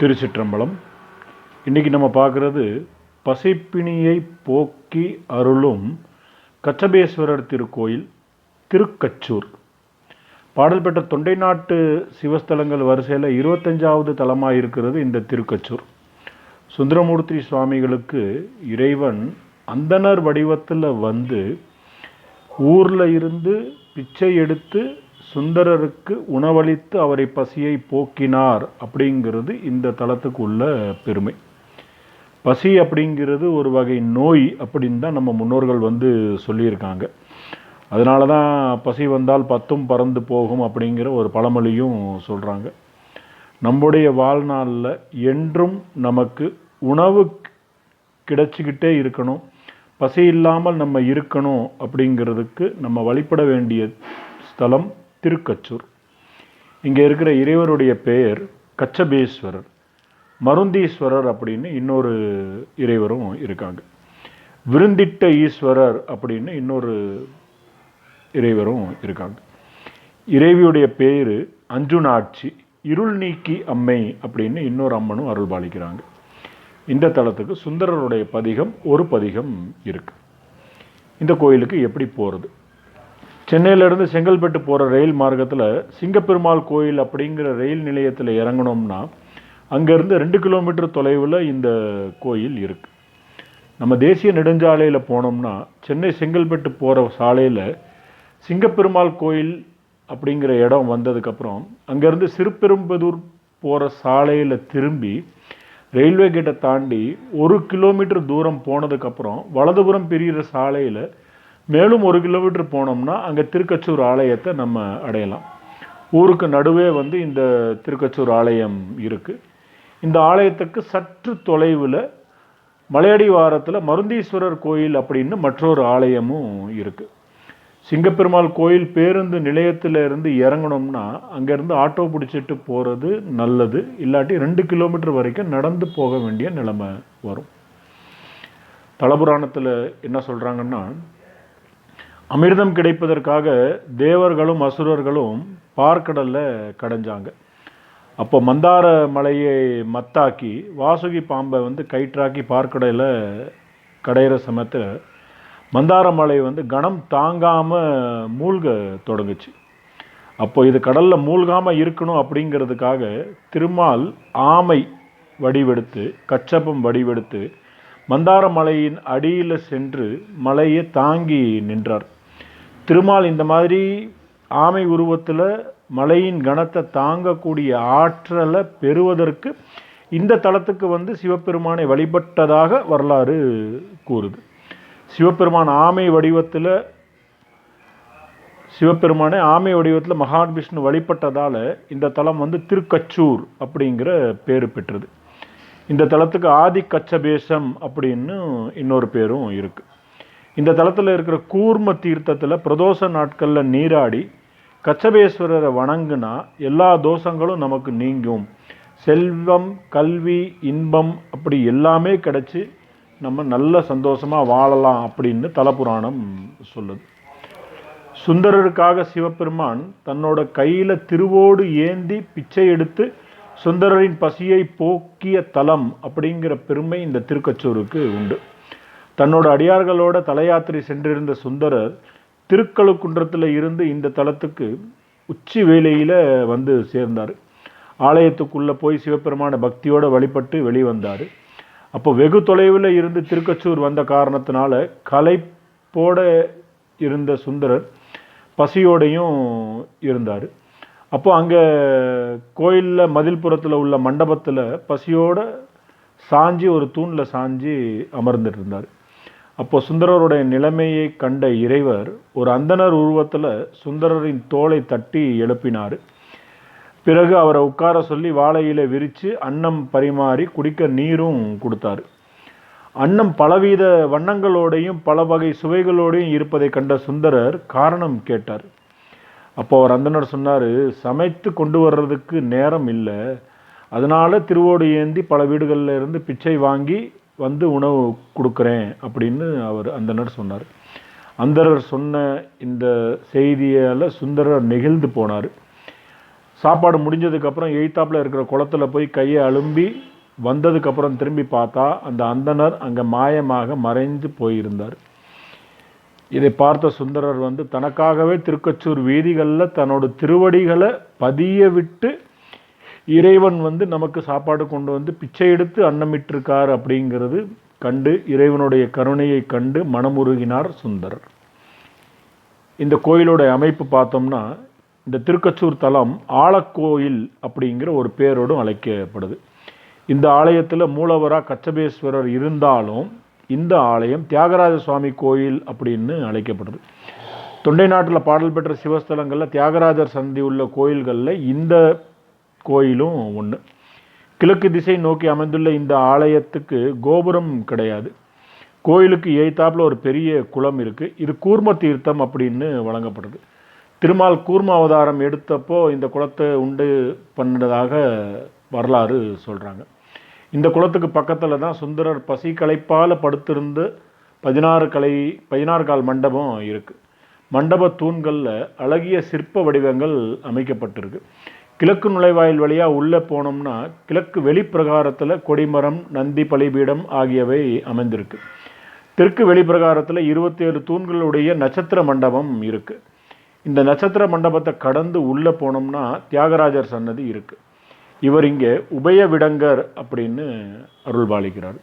திருச்சிற்றம்பலம். இன்றைக்கி நம்ம பார்க்குறது பசைப்பிணியை போக்கி அருளும் கச்சபேஸ்வரர் திருக்கோயில் திருக்கச்சூர். பாடல் பெற்ற தொண்டை நாட்டு சிவஸ்தலங்கள் வரிசையில் இருபத்தஞ்சாவது தலமாக இருக்கிறது இந்த திருக்கச்சூர். சுந்தரமூர்த்தி சுவாமிகளுக்கு இறைவன் அந்தனர் வடிவத்தில் வந்து ஊரில் இருந்து பிச்சை எடுத்து சுந்தரருக்கு உணவளித்து அவரை பசியை போக்கினார் அப்படிங்கிறது இந்த தலத்துக்கு உள்ள பெருமை. பசி அப்படிங்கிறது ஒரு வகை நோய் அப்படின்னு தான் நம்ம முன்னோர்கள் வந்து சொல்லியிருக்காங்க. அதனால தான் பசி வந்தால் பத்தும் பறந்து போகும் அப்படிங்கிற ஒரு பழமொழியும் சொல்கிறாங்க நம்முடைய வாழ்நாளில் என்றும் நமக்கு உணவு கிடைச்சிக்கிட்டே இருக்கணும். பசி இல்லாமல் நம்ம இருக்கணும் அப்படிங்கிறதுக்கு நம்ம வழிபட வேண்டிய ஸ்தலம் திருக்கச்சூர். இங்கே இருக்கிற இறைவருடைய பெயர் கச்சபேஸ்வரர். மருந்தீஸ்வரர் அப்படின்னு இன்னொரு இறைவரும் இருக்காங்க. விருந்திட்ட ஈஸ்வரர் அப்படின்னு இன்னொரு இறைவரும் இருக்காங்க. இறைவியுடைய பேர் அஞ்சுனாட்சி இருள் நீக்கி அம்மை அப்படின்னு இன்னொரு அம்மனும் அருள் பாலிக்கிறாங்க இந்த தலத்துக்கு சுந்தரருடைய பதிகம் ஒரு பதிகம் இருக்குது இந்த கோயிலுக்கு எப்படி போகிறது சென்னையிலேருந்து செங்கல்பட்டு போகிற ரயில் மார்க்கத்தில் சிங்கப்பெருமாள் கோயில் அப்படிங்கிற ரயில் நிலையத்தில் இறங்கினோம்னா அங்கேருந்து ரெண்டு கிலோமீட்டர் தொலைவில் இந்த கோயில் இருக்குது நம்ம தேசிய நெடுஞ்சாலையில் போனோம்னா சென்னை செங்கல்பட்டு போகிற சாலையில் சிங்கப்பெருமாள் கோயில் அப்படிங்கிற இடம் வந்ததுக்கப்புறம் அங்கேருந்து சிறுபெரும்பதூர் போகிற சாலையில் திரும்பி ரயில்வே கேட்டை தாண்டி ஒரு கிலோமீட்டர் தூரம் போனதுக்கப்புறம் வலதுபுறம் பிரிகிற சாலையில் மேலும் ஒரு கிலோமீட்டர் போனோம்னா அங்கே திருக்கச்சூர் ஆலயத்தை நம்ம அடையலாம். ஊருக்கு நடுவே வந்து இந்த திருக்கச்சூர் ஆலயம் இருக்குது இந்த ஆலயத்துக்கு சற்று தொலைவில் மலையடி வாரத்தில் மருந்தீஸ்வரர் கோயில் அப்படின்னு மற்றொரு ஆலயமும் இருக்குது சிங்கப்பெருமாள் கோயில் பேருந்து நிலையத்தில் இருந்து இறங்கணும்னா அங்கேருந்து ஆட்டோ பிடிச்சிட்டு போகிறது நல்லது. இல்லாட்டி ரெண்டு கிலோமீட்டர் வரைக்கும் நடந்து போக வேண்டிய நிலைமை வரும். தலபுராணத்தில் என்ன சொல்கிறாங்கன்னா அமிர்தம் கிடைப்பதற்காக தேவர்களும் அசுரர்களும் பார்க்கடலில் கடைஞ்சாங்க. அப்போ மந்தார மலையை மத்தாக்கி வாசுகி பாம்பை வந்து கயிற்றாக்கி பார்க்கடையில் கடையிற சமயத்தில் மந்தார மலை வந்து கணம் தாங்காமல் மூழ்க தொடங்குச்சு. அப்போ இது கடலில் மூழ்காமல் இருக்கணும் அப்படிங்கிறதுக்காக திருமால் ஆமை வடிவெடுத்து கச்சப்பம் வடிவெடுத்து மந்தார மலையின் அடியில் சென்று மலையை தாங்கி நின்றார். திருமால் இந்த மாதிரி ஆமை உருவத்தில் மலையின் கணத்தை தாங்கக்கூடிய ஆற்றலை பெறுவதற்கு இந்த தலத்துக்கு வந்து சிவபெருமானை வழிபட்டதாக வரலாறு கூறுது. சிவபெருமான் ஆமை வடிவத்தில் சிவபெருமானை ஆமை வடிவத்தில் மகான் விஷ்ணு வழிபட்டதால் இந்த தலம் வந்து திருக்கச்சூர் அப்படிங்கிற பேர் பெற்றது. இந்த தலத்துக்கு ஆதி கச்சபேசம் அப்படின்னு இன்னொரு பேரும் இருக்குது இந்த தலத்தில் இருக்கிற கூர்ம தீர்த்தத்தில் பிரதோஷ நாட்களில் நீராடி கச்சபேஸ்வரரை வணங்குனா எல்லா தோஷங்களும் நமக்கு நீங்கும். செல்வம் கல்வி இன்பம் அப்படி எல்லாமே கிடச்சி நம்ம நல்ல சந்தோஷமாக வாழலாம் அப்படின்னு தலபுராணம் சொல்லுது. சுந்தரருக்காக சிவபெருமான் தன்னோட கையில் திருவோடு ஏந்தி பிச்சை எடுத்து சுந்தரரின் பசியை போக்கிய தலம் அப்படிங்கிற பெருமை இந்த திருக்கச்சூருக்கு உண்டு. தன்னோட அடியார்களோட தலையாத்திரை சென்றிருந்த சுந்தரர் திருக்கழுக்குன்றத்தில் இருந்து இந்த தலத்துக்கு உச்சி வேலையில் வந்து சேர்ந்தார். ஆலயத்துக்குள்ளே போய் சிவபெருமான பக்தியோடு வழிபட்டு வெளிவந்தார். அப்போ வெகு தொலைவில் இருந்து திருக்கச்சூர் வந்த காரணத்தினால கலைப்போட இருந்த சுந்தரர் பசியோடையும் இருந்தார். அப்போ அங்கே கோயிலில் மதில்புறத்தில் உள்ள மண்டபத்தில் பசியோட சாஞ்சி ஒரு தூணில் சாஞ்சி அமர்ந்துட்டு இருந்தார் அப்போ சுந்தரருடைய நிலைமையை கண்ட இறைவர் ஒரு அந்தனர் உருவத்தில் சுந்தரரின் தோலை தட்டி எழுப்பினார். பிறகு அவரை உட்கார சொல்லி வாழையில விரித்து அன்னம் பரிமாறி குடிக்க நீரும் கொடுத்தாரு. அன்னம் பலவித வண்ணங்களோடையும் பல வகை சுவைகளோடையும் இருப்பதை கண்ட சுந்தரர் காரணம் கேட்டார். அப்போ அவர் அந்தனர் சொன்னார் சமைத்து கொண்டு வர்றதுக்கு நேரம் இல்லை. அதனால் திருவோடு ஏந்தி பல வீடுகளில் இருந்து பிச்சை வாங்கி வந்து உணவு கொடுக்குறேன் அப்படின்னு அவர் அந்தனர் சொன்னார். அந்தரர் சொன்ன இந்த செய்தியால் சுந்தரர் நெகிழ்ந்து போனார். சாப்பாடு முடிஞ்சதுக்கப்புறம் எய்த்தாப்பில் இருக்கிற குளத்துல போய் கையை அலும்பி வந்ததுக்கப்புறம் திரும்பி பார்த்தா அந்த அந்தணர் அங்கே மாயமாக மறைந்து போயிருந்தார். இதை பார்த்த சுந்தரர் வந்து தனக்காகவே திருக்கச்சூர் வீதிகளில் தன்னோட திருவடிகளை பதிய விட்டு இறைவன் வந்து நமக்கு சாப்பாடு கொண்டு வந்து பிச்சை எடுத்து அன்னமிட்டிருக்கார் அப்படிங்கிறது கண்டு இறைவனுடைய கருணையை கண்டு மனமுருகினார் சுந்தரர் இந்த கோயிலோட அமைப்பு பார்த்தோம்னா இந்த திருக்கச்சூர் தலம் ஆலக்கோயில் அப்படிங்கிற ஒரு பேரோடும் அழைக்கப்படுது. இந்த ஆலயத்தில் மூலவராக கச்சபேஸ்வரர் இருந்தாலும் இந்த ஆலயம் தியாகராஜ சுவாமி கோயில் அப்படின்னு அழைக்கப்படுது. தொண்டை நாட்டில் பாடல் பெற்ற சிவஸ்தலங்களில் தியாகராஜர் சந்தி உள்ள கோயில்களில் இந்த கோயிலும் ஒன்று கிழக்கு திசை நோக்கி அமைந்துள்ள இந்த ஆலயத்துக்கு கோபுரம் கிடையாது. கோயிலுக்கு எய்த்தாப்புல ஒரு பெரிய குளம் இருக்குது இது கூர்ம தீர்த்தம் அப்படின்னு வழங்கப்படுது. திருமால் கூர்ம அவதாரம் எடுத்தப்போ இந்த குளத்தை உண்டு பண்ணதாக வரலாறு சொல்கிறாங்க இந்த குளத்துக்கு பக்கத்தில் தான் சுந்தரர் பசி களைப்பால் படுத்திருந்து பதினாறு கலை பதினாறு கால் மண்டபம் இருக்குது மண்டப தூண்களில் அழகிய சிற்ப வடிவங்கள் அமைக்கப்பட்டிருக்கு. கிழக்கு நுழைவாயில் வழியாக உள்ளே போனோம்னா கிழக்கு வெளிப்பிரகாரத்தில் கொடிமரம் நந்தி பலிபீடம் ஆகியவை அமைந்திருக்கு. தெற்கு வெளிப்பிரகாரத்தில் இருபத்தேழு தூண்களுடைய நட்சத்திர மண்டபம் இருக்குது இந்த நட்சத்திர மண்டபத்தை கடந்து உள்ளே போனோம்னா தியாகராஜர் சன்னதி இருக்குது இவர் இங்கே உபயவிடங்கர் அப்படின்னு அருள்பாலிக்கிறார்.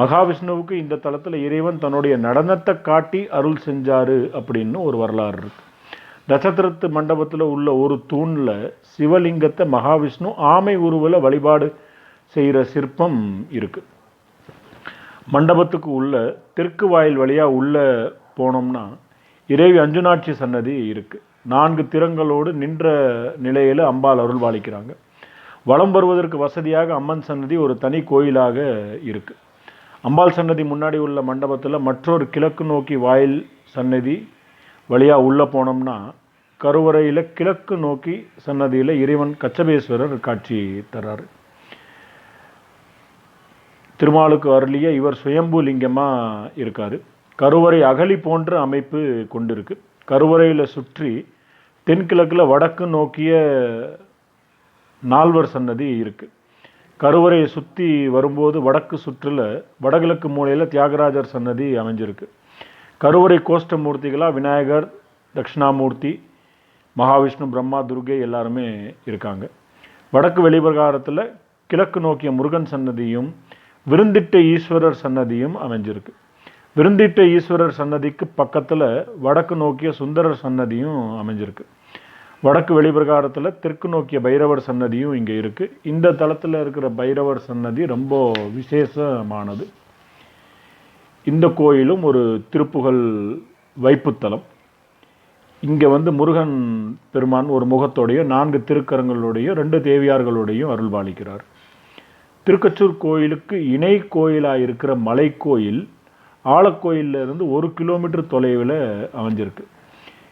மகாவிஷ்ணுவுக்கு இந்த தளத்தில் இறைவன் தன்னுடைய நடனத்தை காட்டி அருள் செஞ்சாரு அப்படின்னு ஒரு வரலாறு இருக்குது நட்சத்திரத்து மண்டபத்தில் உள்ள ஒரு தூணில் சிவலிங்கத்தை மகாவிஷ்ணு ஆமை உருவில் வழிபாடு செய்கிற சிற்பம் இருக்குது மண்டபத்துக்கு உள்ள தெற்கு வாயில் வழியாக உள்ளே போனோம்னா இறைவி அஞ்சுனாட்சி சன்னதி இருக்குது நான்கு திறங்களோடு நின்ற நிலையில் அம்பாள் அருள் பாலிக்கிறாங்க வலம் வருவதற்கு வசதியாக அம்மன் சன்னதி ஒரு தனி கோயிலாக இருக்குது அம்பாள் சன்னதி முன்னாடி உள்ள மண்டபத்தில் மற்றொரு கிழக்கு நோக்கி வாயில் சன்னதி வழியாக உள்ளே போனோம்னா கருவறையில் கிழக்கு நோக்கி சன்னதியில் இறைவன் கச்சபேஸ்வரர் காட்சி தர்றாரு. திருமாலுக்கு அருளிய இவர் சுயம்பு லிங்கமாக இருக்கார். கருவறை அகலி போன்ற அமைப்பு கொண்டிருக்கு. கருவறையில் சுற்றி தென்கிழக்கில் வடக்கு நோக்கிய நால்வர் சன்னதி இருக்குது கருவறையை சுற்றி வரும்போது வடக்கு சுற்றில் வடகிழக்கு மூலையில் தியாகராஜர் சன்னதி அமைஞ்சிருக்கு. கருவறை கோஷ்ட மூர்த்திகளாக விநாயகர் தட்சிணாமூர்த்தி மகாவிஷ்ணு பிரம்மா துர்கை எல்லாருமே இருக்காங்க. வடக்கு வெளிப்பிரகாரத்தில் கிழக்கு நோக்கிய முருகன் சன்னதியும் விருந்திட்ட ஈஸ்வரர் சன்னதியும் அமைஞ்சிருக்கு. விருந்திட்ட ஈஸ்வரர் சன்னதிக்கு பக்கத்தில் வடக்கு நோக்கிய சுந்தரர் சன்னதியும் அமைஞ்சிருக்கு. வடக்கு வெளிப்பிரகாரத்தில் தெற்கு நோக்கிய பைரவர் சன்னதியும் இங்கே இருக்குது இந்த தளத்தில் இருக்கிற பைரவர் சன்னதி ரொம்ப விசேஷமானது. இந்த கோயிலும் ஒரு திருப்புகழ் வைப்புத்தலம். இங்கே வந்து முருகன் பெருமான் ஒரு முகத்தோடைய நான்கு திருக்கரங்களுடைய ரெண்டு தேவியார்களுடையும் அருள் பாலிக்கிறார். திருக்கச்சூர் கோயிலுக்கு இணை கோயிலாக இருக்கிற மலைக்கோயில் ஆலக்கோயில்ல இருந்து ஒரு கிலோமீட்டர் தொலைவில் அமைஞ்சிருக்கு.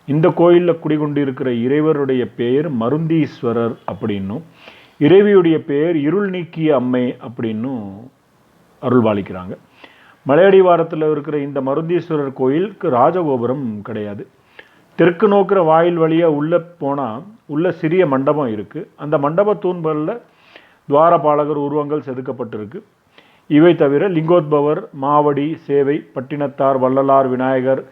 இந்த கோயிலில் குடிகொண்டிருக்கிற இறைவருடைய பெயர் மருந்தீஸ்வரர் அப்படின்னும் இறைவியுடைய பெயர் இருள் நீக்கிய அம்மை அப்படின்னும் அருள்பாலிக்கிறாங்க மலையடிவாரத்தில் இருக்கிற இந்த மருந்தீஸ்வரர் கோயிலுக்கு ராஜகோபுரம் கிடையாது. தெற்கு நோக்கிற வாயில் வழியாக உள்ளே போனால் உள்ள சிறிய மண்டபம் இருக்குது அந்த மண்டப தூண்களில் துவாரபாலகர் உருவங்கள் செதுக்கப்பட்டிருக்கு. இவை தவிர லிங்கோத்பவர் மாவடி சேவை பட்டினத்தார் வள்ளலார் விநாயகர்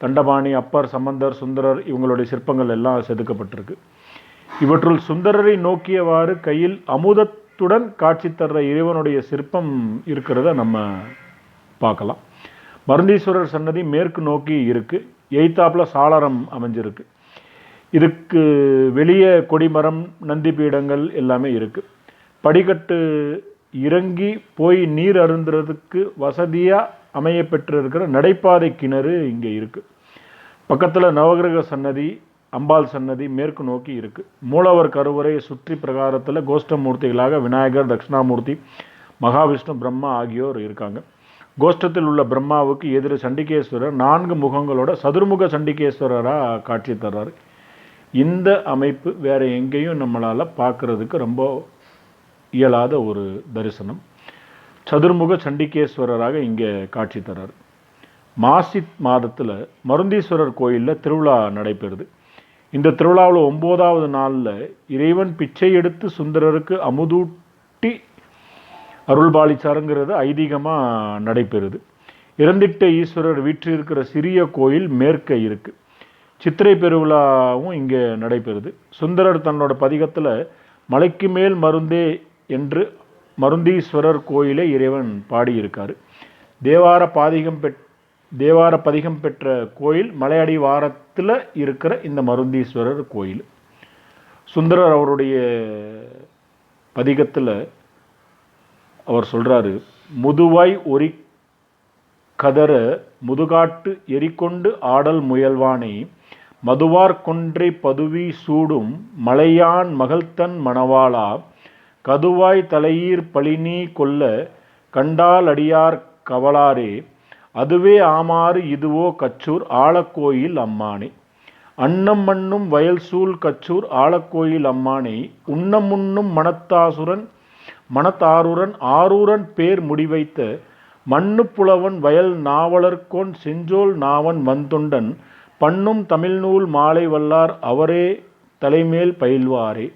தண்டபாணி அப்பர் சம்பந்தர் சுந்தரர் இவங்களுடைய சிற்பங்கள் எல்லாம் செதுக்கப்பட்டிருக்கு. இவற்றுள் சுந்தரரை நோக்கியவாறு கையில் அமுதத்துடன் காட்சி தர்ற இறைவனுடைய சிற்பம் இருக்கிறத நம்ம பார்க்கலாம். மருந்தீஸ்வரர் சன்னதி மேற்கு நோக்கி இருக்குது எய்த்தாப்புல சாளரம் அமைஞ்சிருக்கு. இதுக்கு வெளியே கொடிமரம் நந்தி பீடங்கள் எல்லாமே இருக்குது படிக்கட்டு இறங்கி போய் நீர் அருந்துறதுக்கு வசதியாக அமைய பெற்றிருக்கிற நடைபாதை கிணறு இங்கே இருக்குது பக்கத்தில் நவகிரக சன்னதி அம்பாள் சன்னதி மேற்கு நோக்கி இருக்குது மூலவர் கருவறை சுற்றி பிரகாரத்தில் கோஷ்டமூர்த்திகளாக விநாயகர் தட்சிணாமூர்த்தி மகாவிஷ்ணு பிரம்மா ஆகியோர் இருக்காங்க. கோஷ்டத்தில் உள்ள பிரம்மாவுக்கு எதிர சண்டிகேஸ்வரர் நான்கு முகங்களோட சதுர்முக சண்டிகேஸ்வரராக காட்சி தர்றாரு. இந்த அமைப்பு வேற எங்கேயும் நம்மளால் பார்க்குறதுக்கு ரொம்ப இயலாத ஒரு தரிசனம். சதுர்முக சண்டிகேஸ்வரராக இங்கே காட்சி தர்றார். மாசி மாதத்தில் மருந்தீஸ்வரர் கோயிலில் திருவிழா நடைபெறுது. இந்த திருவிழாவில் ஒம்போதாவது நாளில் இறைவன் பிச்சை எடுத்து சுந்தரருக்கு அமுதூட்டி அருள்பாலிச்சாருங்கிறது ஐதீகமாக நடைபெறுது. இறந்திட்ட ஈஸ்வரர் வீற்றிருக்கிற சிறிய கோயில் மேற்க இருக்குது சித்திரை பெருவிழாவும் இங்கே நடைபெறுது. சுந்தரர் தன்னோட பதிகத்தில் மலைக்கு மேல் மருந்தே என்று மருந்தீஸ்வரர் கோயிலை இறைவன் பாடியிருக்கார். தேவார பாதிகம் பெற் தேவார பதிகம் பெற்ற கோயில் மலையடி வாரத்தில் இருக்கிற இந்த மருந்தீஸ்வரர் கோயில். சுந்தரர் அவருடைய பதிகத்தில் அவர் சொல்கிறாரு முதுவாய் ஒரி கதற முதுகாட்டு எரிக்கொண்டு ஆடல் முயல்வானை மதுவார் கொன்றை பதுவி சூடும் மலையான் மகள்தன் மணவாளா கதுவாய் தலையீர் பழினி கொல்ல கண்டால் அடியார் கவலாரே அதுவே ஆமாறு இதுவோ கச்சூர் ஆழக்கோயில் அம்மானே. அன்னம் மண்ணும் வயல் சூழ் கச்சூர் ஆழக்கோயில் அம்மானே உண்ணம் உண்ணும் மனத்தாருடன் ஆரூரன் பேர் முடிவைத்த மண்ணு புலவன் வயல் நாவலர்கோன் செஞ்சோல் நாவன் வந்தொண்டன் பண்ணும் தமிழ்நூல் மாலை வல்லார் அவரே தலைமேல் பயில்வாரே.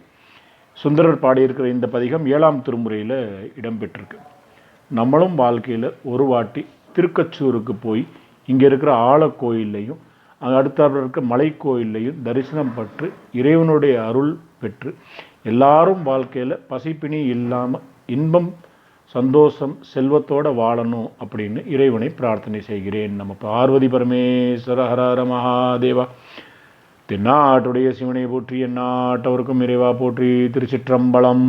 சுந்தரர் பாடியிருக்கிற இந்த பதிகம் ஏழாம் திருமுறையில் இடம்பெற்றிருக்கு. நம்மளும் வாழ்க்கையில் ஒரு வாட்டி திருக்கச்சூருக்கு போய் இங்கே இருக்கிற ஆழக்கோயில்லையும் அங்கே அடுத்தாப்புல இருக்க மலைக்கோயில்லையும் தரிசனம் பற்று இறைவனுடைய அருள் பெற்று எல்லாரும் வாழ்க்கையில் பசிப்பினி இல்லாமல் இன்பம் சந்தோஷம் செல்வத்தோடு வாழணும் அப்படின்னு இறைவனை பிரார்த்தனை செய்கிறேன். நம்ம பார்வதி பரமேஸ்வர ஹரஹர மகாதேவா. தென்னாட்டுடைய சிவனை போற்றி எந்நாட்டவருக்கும் இறைவா போற்றி திருச்சிற்றம்பலம்.